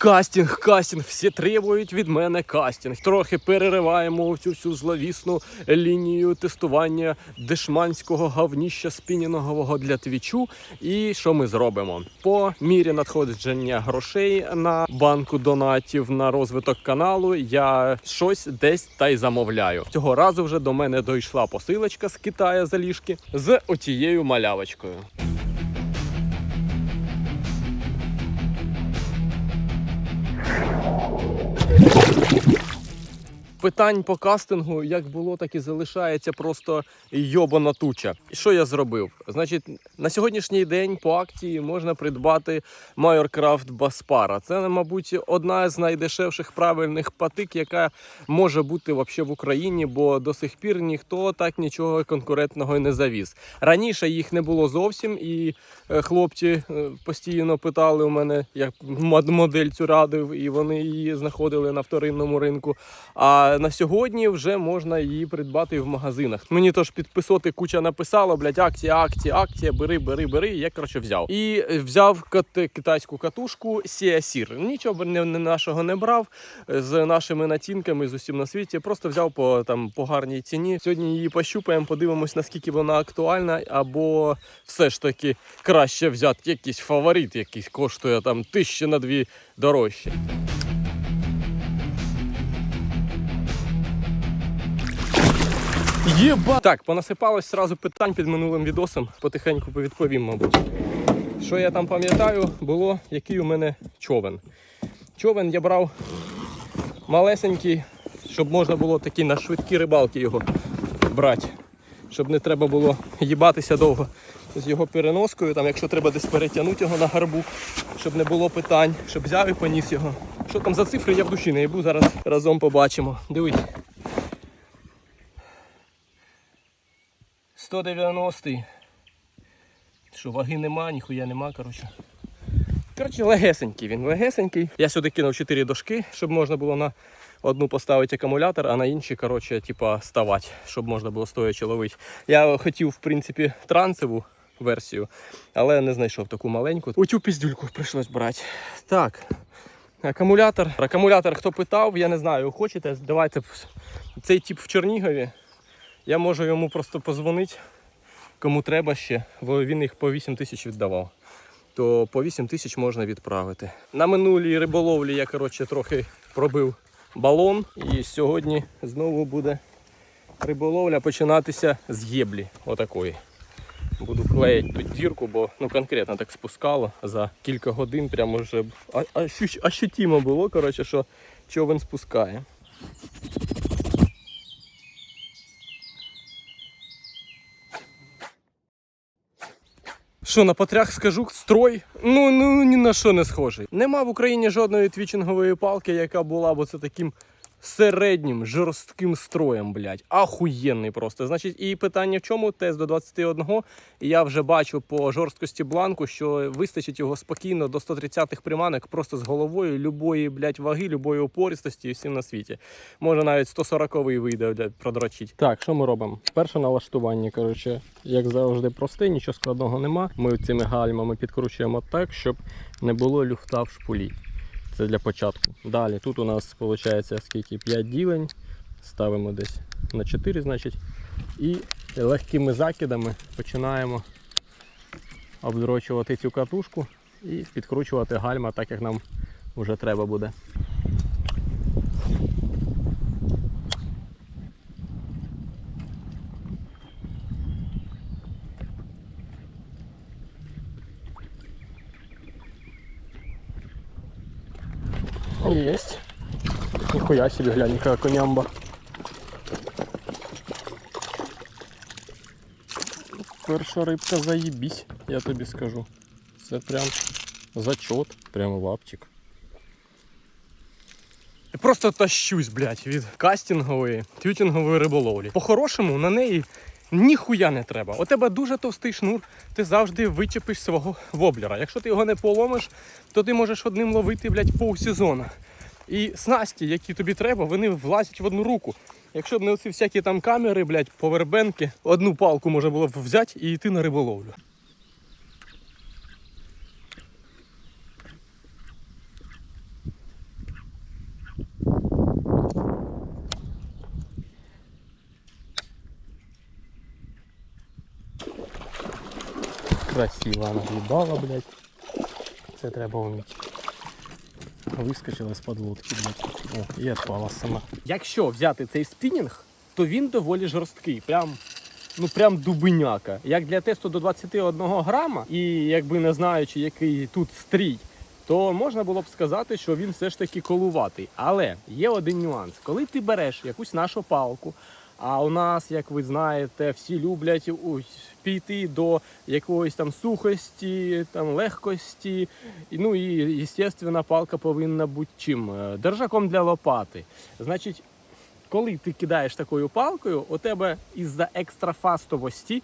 Кастинг, кастинг, всі требують від мене кастинг. Трохи перериваємо цю всю зловісну лінію тестування дешманського гавніща спінінгового для твічу. І що ми зробимо? По мірі надходження грошей на банку донатів на розвиток каналу. Я щось десь та й замовляю. Цього разу вже до мене дійшла посилочка з Китая заліжки з отією малявочкою. Oh. Питань по кастингу як було, так і залишається просто йобана туча. Що я зробив? Значить, на сьогоднішній день по акції можна придбати Майоркрафт Баспара. Це, мабуть, одна з найдешевших правильних патик, яка може бути вообще в Україні, бо до сих пір ніхто так нічого конкурентного не завіз. Раніше їх не було зовсім, і е, хлопці е, постійно питали у мене, як модель цю радив, і вони її знаходили на вторинному ринку. А на сьогодні вже можна її придбати в магазинах. Мені тож підписоти куча написало, блядь, акція, акція, акція, бери, бери, бери. Я коротше взяв. І взяв кат- китайську катушку Сіасір. Нічого не, не нашого не брав з нашими націнками з усім на світі. Просто взяв по там по гарній ціні. Сьогодні її пощупаємо, подивимось, наскільки вона актуальна, або все ж таки краще взяти якийсь фаворит, якийсь коштує там тисячі на дві дорожче. Єба! Так, понасипалось сразу питань під минулим відосом. Потихеньку повідповім, мабуть. Що я там пам'ятаю, було, який у мене човен. Човен я брав малесенький, щоб можна було такі на швидкі рибалки його брати. Щоб не треба було їбатися довго з його переноскою, там, якщо треба десь перетягнути його на гарбу, щоб не було питань, щоб взяв і поніс його. Що там за цифри, я в душі не їбу, зараз разом побачимо. Дивись. 190. Що, ваги нема, ніхуя нема, коротше. Коротше, легесенький він, легесенький. Я сюди кинув 4 дошки, щоб можна було на одну поставити акумулятор, а на інші, коротше, типа, ставати, щоб можна було стоячи ловити. Я хотів, в принципі, трансову версію, але не знайшов таку маленьку. Оцю піздюльку прийшлось брати. Так. Акумулятор. Акумулятор, хто питав, я не знаю, хочете, давайте. Цей тип в Чернігові. Я можу йому просто позвонити, кому треба ще, бо він їх по 8 тисяч віддавав. То по 8 тисяч можна відправити. На минулій риболовлі я коротше, трохи пробив балон. І сьогодні знову буде риболовля починатися з єблі. Отакої. Буду клеїти тут дірку, бо ну, конкретно так спускало за кілька годин. Прямо вже ощутимо було, коротше, що човен спускає. Що на потрях скажу, строй? Ну ну ні на що не схожий. Нема в Україні жодної твічингової палки, яка була б оце таким середнім жорстким строєм, блядь. Ахуєнний просто. Значить, і питання в чому? Тест до 21. І я вже бачу по жорсткості бланку, що вистачить його спокійно до 130-х приманок просто з головою любої, блядь, ваги, любої опористості і всім на світі. Може навіть 140-й вийде, блядь, продрочить. Так, що ми робимо? Перше налаштування, коротше, як завжди, просте, нічого складного нема. Ми цими гальмами підкручуємо так, щоб не було люфта в шпулі. Це для початку. Далі тут у нас виходить скільки 5 ділень. Ставимо десь на 4, значить. І легкими закидами починаємо обдрочувати цю катушку і підкручувати гальма, так як нам вже треба буде. Есть. Нихуя себе, глянь, какая конямба. Перша рибка заїбісь, я тобі скажу. Це прям зачот, прямо лапчик. Я просто тащусь, блядь, від кастингової, тютінгової риболовлі. По-хорошому на неї ніхуя не треба. У тебе дуже товстий шнур, ти завжди вичепиш свого воблера. Якщо ти його не поломиш, то ти можеш одним ловити, блядь, півсезону. І снасті, які тобі треба, вони влазять в одну руку. Якщо б не оці всякі там камери, блядь, повербенки, одну палку можна було б взяти і йти на риболовлю. Красиво вона їбала, блядь. Це треба уміти. Вискочила з-під лодки, блядь. О, і відпала сама. Якщо взяти цей спінінг, то він доволі жорсткий. Прям, ну прям дубиняка. Як для тесту до 21 грама, і якби не знаючи, який тут стрій, то можна було б сказати, що він все ж таки колуватий. Але є один нюанс. Коли ти береш якусь нашу палку, а у нас, як ви знаєте, всі люблять піти до якоїсь там сухості, там легкості. Ну і, звісно, палка повинна бути чим? Е, Держаком для лопати. Значить, коли ти кидаєш такою палкою, у тебе із-за екстрафастовості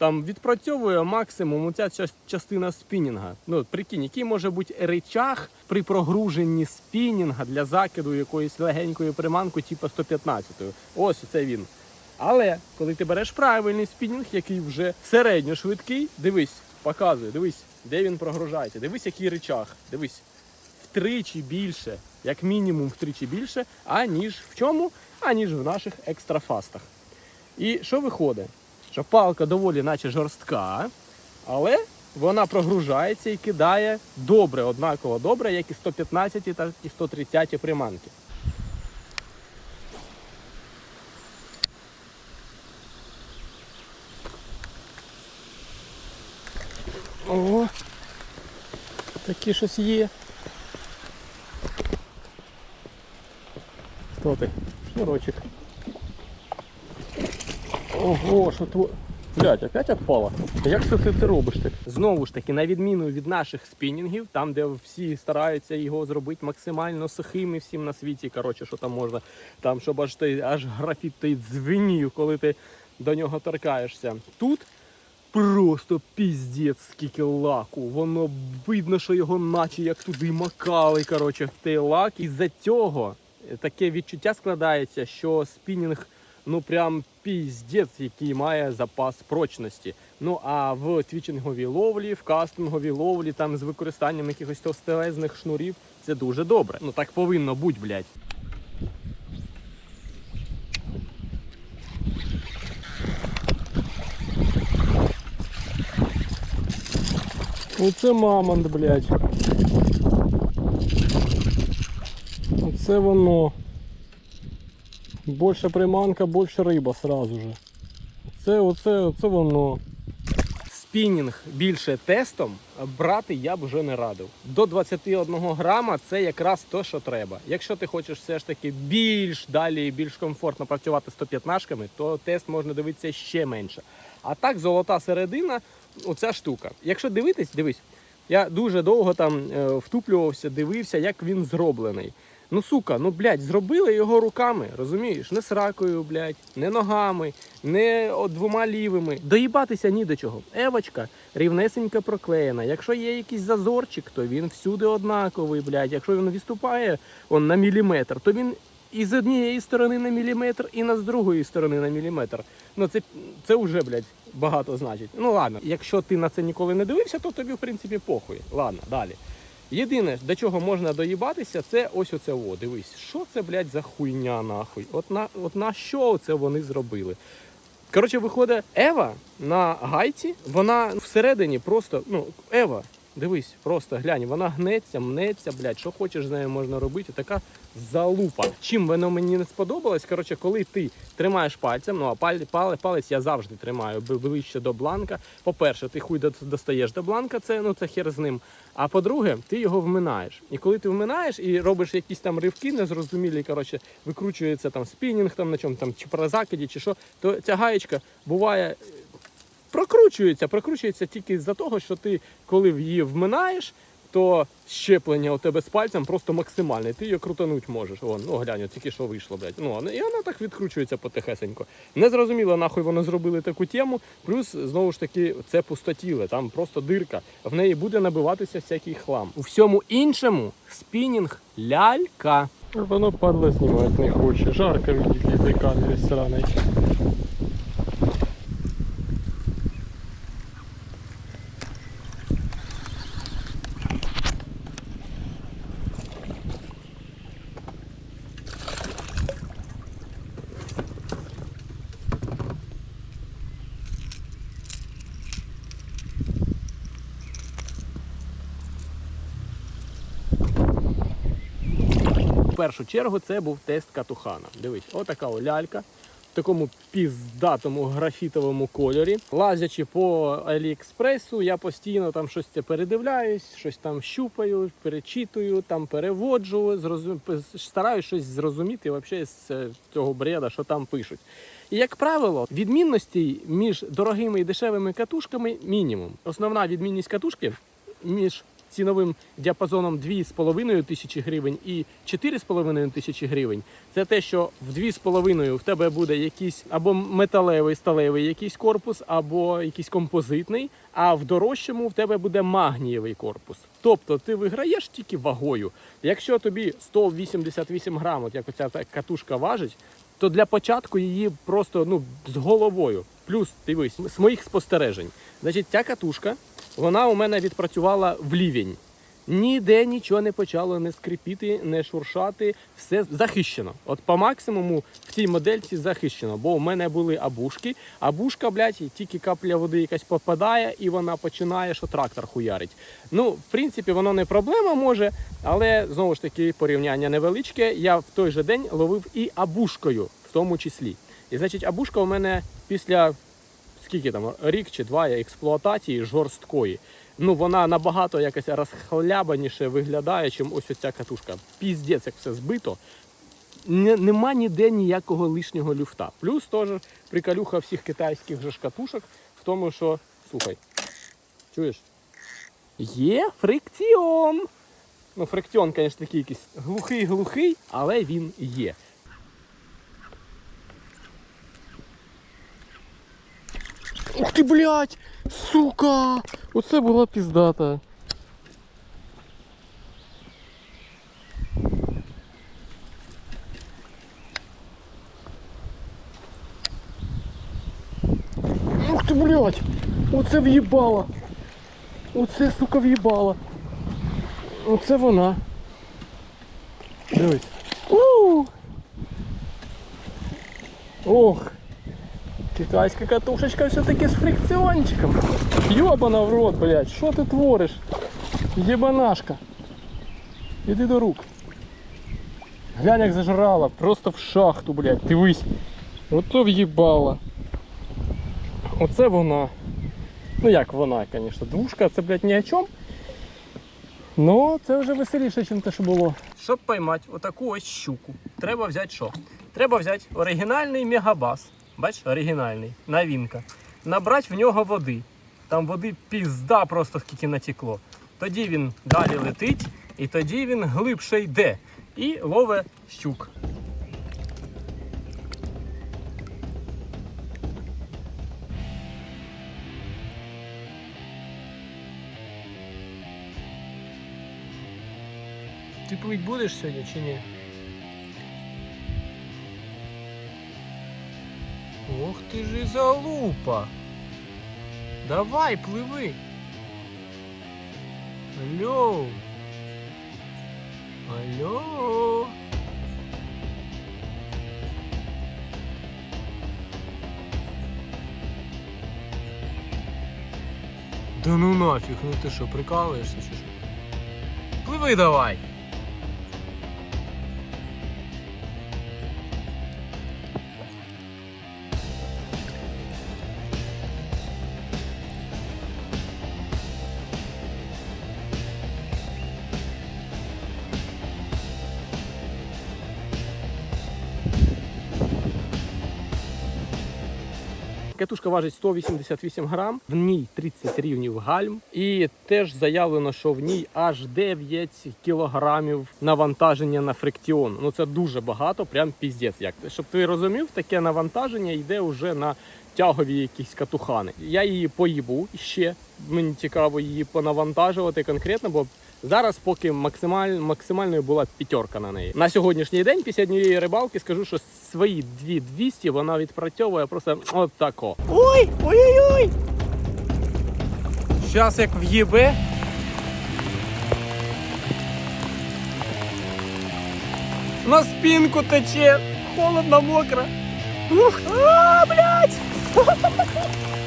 там відпрацьовує максимум ця частина спінінга. Ну, прикинь, який може бути речах при прогруженні спінінга для закиду якоїсь легенької приманки, типу 115. Ось це він. Але коли ти береш правильний спінінг, який вже середньошвидкий, дивись, показує, дивись, де він прогружається, дивись, який речах, дивись, втричі більше, як мінімум втричі більше, аніж в чому? Аніж в наших екстрафастах. І що виходить? Що палка доволі наче жорстка, але вона прогружається і кидає добре, однаково добре, як і 115 та і 130 приманки. Ого, такі щось є. Хто ти? Шнурочок. Ого, що тво... Блять, опять отпала. Як це ти, ти робиш так? Знову ж таки, на відміну від наших спінінгів, там, де всі стараються його зробити максимально сухим і всім на світі, коротше, що там можна, там, щоб аж ти аж графіт той дзвенів, коли ти до нього торкаєшся. Тут просто піздець скільки лаку. Воно видно, що його наче як туди макали, коротше, в той лак. І за цього таке відчуття складається, що спінінг ну прям піздець, який має запас прочності. Ну а в твічинговій ловлі, в кастинговій ловлі, там з використанням якихось товстелезних шнурів, це дуже добре. Ну так повинно бути, блядь. Оце мамонт, блядь. Оце воно. Більше приманка, більше риба сразу же. Це оце, оце воно. Спінінг більше тестом брати я б вже не радив. До 21 грама це якраз то, що треба. Якщо ти хочеш все ж таки більш далі і більш комфортно працювати з 115 то тест можна дивитися ще менше. А так, золота середина, оця штука. Якщо дивитись, дивись, я дуже довго там е, втуплювався, дивився, як він зроблений. Ну сука, ну блядь, зробили його руками, розумієш? Не сракою, блядь, не ногами, не двома лівими. Доїбатися ні до чого. Евочка рівнесенько проклеєна. Якщо є якийсь зазорчик, то він всюди однаковий, блядь. Якщо він відступає он, на міліметр, то він і з однієї сторони на міліметр, і на з другої сторони на міліметр. Ну це, це вже, блядь, багато значить. Ну ладно, якщо ти на це ніколи не дивився, то тобі в принципі похуй. Ладно, далі. Єдине, до чого можна доїбатися, це ось оце о. Дивись, що це, блядь, за хуйня нахуй? От на, от на що це вони зробили? Коротше, виходить, Ева на гайці, вона всередині просто, ну, Ева, дивись, просто глянь, вона гнеться, мнеться, блядь, що хочеш з нею можна робити, така залупа. Чим воно мені не сподобалось, коротше, коли ти тримаєш пальцем, ну а палець, палець я завжди тримаю ближче до бланка. По-перше, ти хуй достаєш до бланка, це ну це хер з ним. А по-друге, ти його вминаєш. І коли ти вминаєш і робиш якісь там ривки незрозумілі, коротше, викручується там спінінг, там на чому там чи при закиді, чи що, то ця гаєчка буває прокручується, прокручується тільки з-за того, що ти, коли її вминаєш, то щеплення у тебе з пальцем просто максимальне. Ти її крутануть можеш. Вон, ну глянь, тільки що вийшло, блядь. Ну, і вона так відкручується потихесенько. Не зрозуміло, нахуй вони зробили таку тему. Плюс, знову ж таки, це пустотіле, там просто дирка. В неї буде набиватися всякий хлам. У всьому іншому спінінг лялька. Воно падло знімати не хоче. Жарко видіти цей камері першу чергу це був тест катухана. Дивись, отака лялька. В такому піздатому графітовому кольорі. Лазячи по Аліекспресу, я постійно там щось це передивляюсь, щось там щупаю, перечитую, там переводжу, зрозум... стараюсь щось зрозуміти взагалі з е, цього бреда, що там пишуть. І як правило, відмінностей між дорогими і дешевими катушками мінімум. Основна відмінність катушки між ціновим діапазоном 2,5 тисячі гривень і 4,5 тисячі гривень. Це те, що в 2,5 в тебе буде якийсь або металевий сталевий якийсь корпус, або якийсь композитний, а в дорожчому в тебе буде магнієвий корпус. Тобто ти виграєш тільки вагою. Якщо тобі 188 грам, от як оця катушка важить, то для початку її просто ну з головою. Плюс дивись, з моїх спостережень. Значить, ця катушка, вона у мене відпрацювала в лівень. Ніде нічого не почало не скрипіти, не шуршати. Все захищено. От по максимуму в цій модельці захищено. Бо у мене були абушки. Абушка, блядь, тільки капля води якась попадає, і вона починає, що трактор хуярить. Ну, в принципі, воно не проблема може, але знову ж таки порівняння невеличке. Я в той же день ловив і абушкою, в тому числі. І значить, абушка у мене після скільки там рік чи два експлуатації жорсткої. Ну вона набагато якось розхлябаніше виглядає, чим ось ця катушка. Піздець, як все збито. Не, нема ніде ніякого лишнього люфта. Плюс теж приколюха всіх китайських же ж катушок в тому, що слухай, чуєш? Є фрикціон. Ну, фрикціон, звісно, такий якийсь глухий-глухий, але він є. Ти, блядь! Сука! Оце була піздата. Ух ти, блядь! Оце в'їбала! Оце, сука, в'їбала! Оце вона. Дивись. У! Ох! Китайська катушечка все-таки з фрикціончиком. Йобана в рот, блядь, що ти твориш? Єбанашка. Іди до рук. Глянь, як зажрала, просто в шахту, блядь, дивись. Ото в'їбала. Оце вона. Ну як вона, звісно. Двушка це, блядь, ні о чому. Ну, це вже веселіше, ніж те, що було. Щоб поймати отаку ось щуку, треба взяти що? Треба взяти оригінальний мегабас. Бач, оригінальний, новинка. Набрати в нього води. Там води пізда просто скільки натекло. Тоді він далі летить, і тоді він глибше йде і ловить щук. Ти плить будеш сьогодні чи ні? Ох ти ж і залупа. Давай, пливи. Алло. Алло. Да ну нафіг, ну ти що, прикалуєшся чи що? Пливи давай. Катушка важить 188 грам, в ній 30 рівнів гальм, і теж заявлено, що в ній аж 9 кілограмів навантаження на фрикціон. Ну це дуже багато, прям піздець. Як щоб ти розумів, таке навантаження йде вже на тягові якісь катухани. Я її поїбу ще. Мені цікаво її понавантажувати конкретно, бо зараз поки максималь, максимальною була п'ятерка на неї. На сьогоднішній день, після однієї рибалки, скажу, що свої 2200 вона відпрацьовує просто от тако. Ой, ой-ой-ой! Зараз як в'їбе. На спинку тече, холодно, мокро. Ух, а, блядь!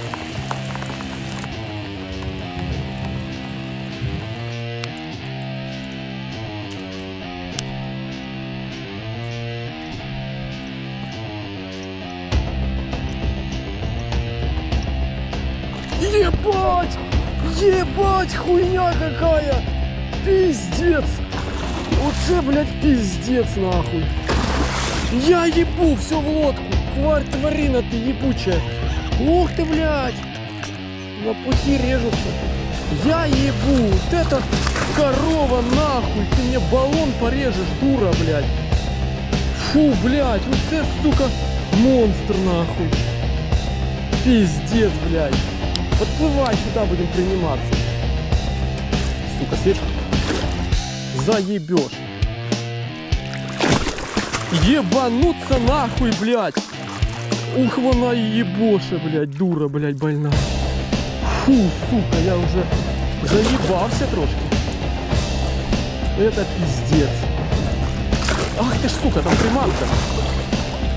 Ебать! Ебать, хуйня какая! Пиздец! Оце, блядь, пиздец, нахуй! Я ебу, все в лодку! Тварь, тварина ты ебучая! Ух ты, блядь! На пути режутся. Я ебу! Вот это корова, нахуй! Ты мне баллон порежешь, дура, блядь! Фу, блядь, вот это, сука, монстр, нахуй! Пиздец, блядь! Подплывай сюда, будем приниматься. Сука, свет. Заебешь. Ебануться нахуй, блядь. Ух, вона ебоша, блядь, дура, блядь, больная. Фу, сука, я уже заебался трошки. Это пиздец. Ах ты ж, сука, там приманка.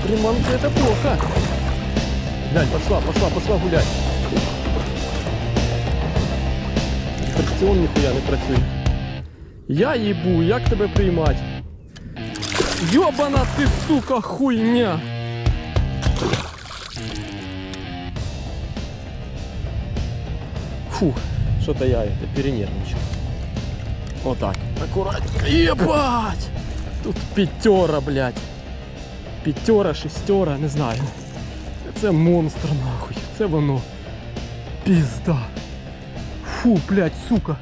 Приманка это плохо. Глянь, пошла, пошла, пошла гулять. Фрикціон ніхуя не працює. Я їбу, як тебе приймати? Йобана ти, сука, хуйня! Фу, что-то я это перенервничал. Вот так. Аккуратненько. Ебать! Тут пятера, блядь. П'ятера, шестера, не знаю. Це монстр нахуй. Це воно. Пізда. Фу, блядь, сука.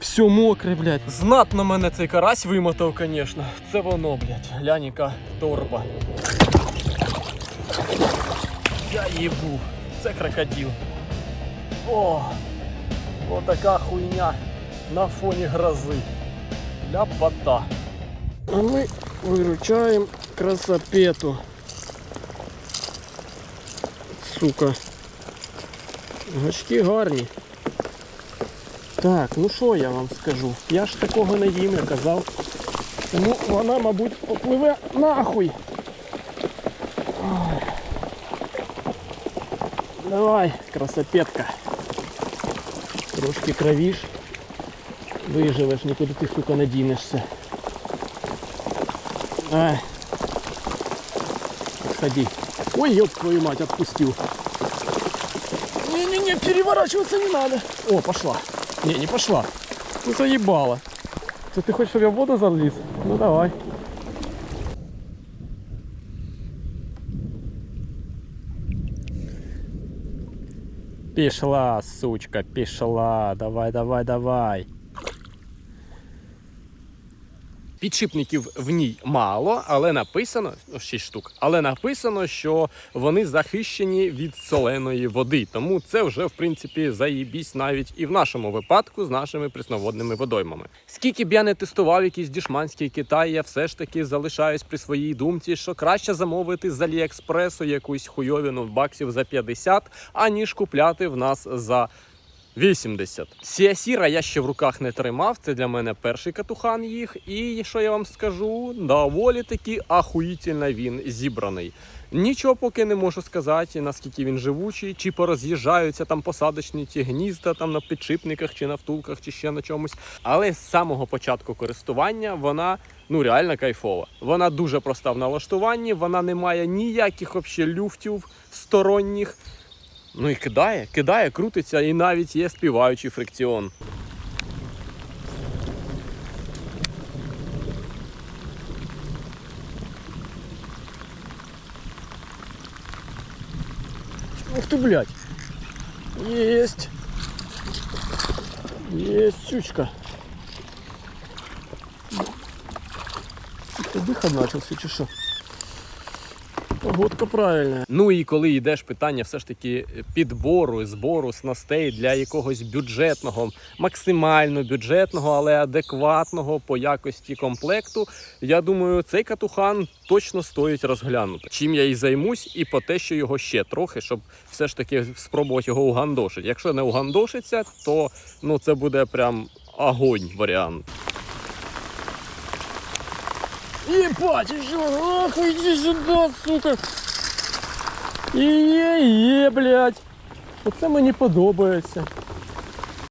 Все мокре, блядь. Знатно мене цей карась вимотав, конечно. Це воно, блядь. Глянь, яка торба. Я їбу. Це крокодил. О, отака хуйня на фоні грози. Ляпота. А ми виручаємо красопету. Сука. Гачки гарні. Так, ну що я вам скажу? Я ж такого не їм, я казав. Тому вона, мабуть, попливе нахуй. Давай, красопетка. Трошки кровіш. Виживеш, нікуди ти, сука, не дінешся. Ай. Отходи. Ой, ёб твою мать, отпустил. Не-не-не, переворачиваться не надо. О, пошла. Не, не пошла. Ну заебала. Что, ты хочешь, чтобы я в воду залез? Ну давай. Пішла, сучка, пішла. Давай, давай, давай. Підшипників в ній мало, але написано, ну, 6 штук, але написано, що вони захищені від соленої води. Тому це вже в принципі заїбісь навіть і в нашому випадку з нашими прісноводними водоймами. Скільки б я не тестував якийсь дішманський Китай, я все ж таки залишаюсь при своїй думці, що краще замовити з Аліекспресу якусь хуйовіну баксів за 50, аніж купляти в нас за 80. Сіасіра я ще в руках не тримав. Це для мене перший катухан їх. І що я вам скажу, доволі таки ахуїтельно він зібраний. Нічого поки не можу сказати, наскільки він живучий, чи пороз'їжджаються там посадочні ті гнізда там на підшипниках, чи на втулках, чи ще на чомусь. Але з самого початку користування вона ну реально кайфова. Вона дуже проста в налаштуванні, вона не має ніяких вообще люфтів сторонніх. Ну і кидає, кидає, крутиться, і навіть є співаючий фрикціон. Ух ты, блядь. Есть. Есть щучка. Ты дыхать начался, чи що? Погодка правильна. Ну і коли йдеш питання все ж таки підбору, збору снастей для якогось бюджетного, максимально бюджетного, але адекватного по якості комплекту, я думаю, цей катухан точно стоїть розглянути. Чим я і займусь, і по те, що його ще трохи, щоб все ж таки спробувати його угандошити. Якщо не угандошиться, то ну це буде прям огонь варіант. Ебать, еще ах, иди сюда, сука. Е-е-е, блядь. Оце мені подобається.